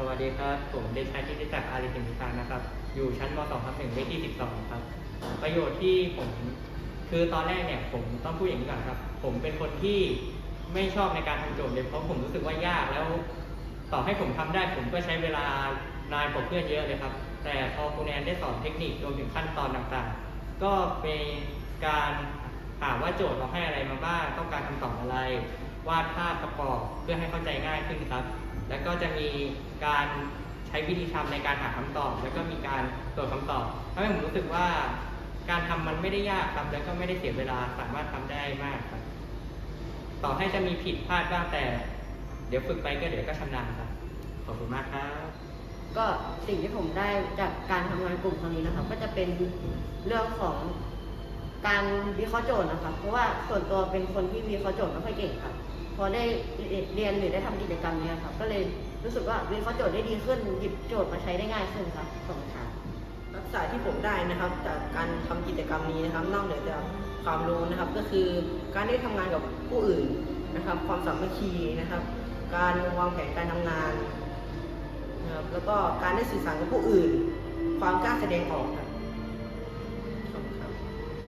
สวัสดีครับ ผมเด็กชายที่ได้จากอาริสิมิพานนะครับ อยู่ชั้นม .2 ทับหนึ่งเลขที่ 12 ครับ ประโยชน์ที่ผมคือตอนแรกเนี่ยผมต้องพูดอย่างนี้ก่อนครับ ผมเป็นคนที่ไม่ชอบในการทำโจทย์เลยเพราะผมรู้สึกว่ายากแล้ว ต่อให้ผมทำได้ผมก็ใช้เวลานานกว่าเพื่อนเยอะเลยครับ แต่พอคุณแอนได้สอนเทคนิครวมถึงขั้นตอนต่างๆ ก็เป็นการหามว่าโจทย์เราให้อะไรมาบ้างต้องการคำตอบอะไร วาดภาพประกอบเพื่อให้เข้าใจง่ายขึ้นครับ แล้วก็จะมีการใช้วิธีทำในการหาคำตอบ แล้วก็มีการตรวจคำตอบทำให้ผมรู้สึกว่า การทำมันไม่ได้ยากครับ แล้วก็ไม่ได้เสียเวลาสามารถทำได้มากครับ ต่อให้จะมีผิดพลาดบ้างแต่ เดี๋ยวฝึกไปก็เดี๋ยวก็ชำนาญครับขอบคุณมากครับก็สิ่งที่ผมได้จากการทำงานกลุ่มครั้งนี้นะครับ ก็จะเป็นเรื่องของการวิเคราะห์โจทย์นะครับ เพราะว่าส่วนตัวเป็นคนที่วิเคราะห์โจทย์ไม่ค่อยเก่งครับ พอได้เรียนหรือได้ทำกิจกรรมเนี้ยครับก็เลยรู้สึกว่าวิเคราะห์โจทย์ได้ดีขึ้นหยิบโจทย์มาใช้ได้ง่ายขึ้นครับขอบคุณครับทักษะที่ผมได้นะครับจากการทำกิจกรรมนี้นะครับนอกเหนือจากความรู้นะครับ ก็คือการได้ทำงานกับผู้อื่นนะครับ ความสามัคคีนะครับ การวางแผนการทำงานนะครับแล้วก็การได้สื่อสารกับผู้อื่น ความกล้าแสดงออกครับ